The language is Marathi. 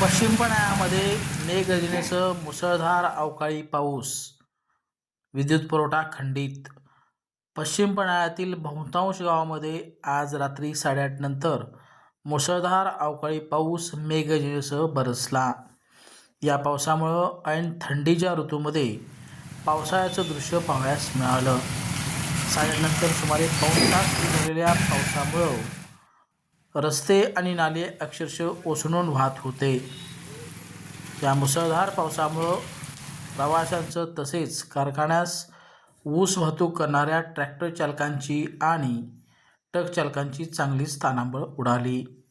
पश्चिम पण्यामध्ये मेघगर्जनेसह मुसळधार अवकाळी पाऊस विद्युत पुरवठा खंडित. पश्चिम पण्यातील बहुतांश गावामध्ये आज रात्री साडेआठ नंतर मुसळधार अवकाळी पाऊस मेघगर्जनेसह बरसला. या पावसामुळं ऐन थंडीच्या ऋतूमध्ये पावसाळ्याचं दृश्य पाहावयास मिळालं. साडेनंतर सुमारे पाऊस तास झालेल्या पावसामुळं रस्ते आणि नाले अक्षरशः ओसंडून वाहत होते. या मुसळधार पावसामुळं प्रवाशांचं तसेच कारखान्यास ऊस वाहतूक करणाऱ्या ट्रॅक्टर चालकांची आणि ट्रक चालकांची चांगलीच तानांबळ उडाली.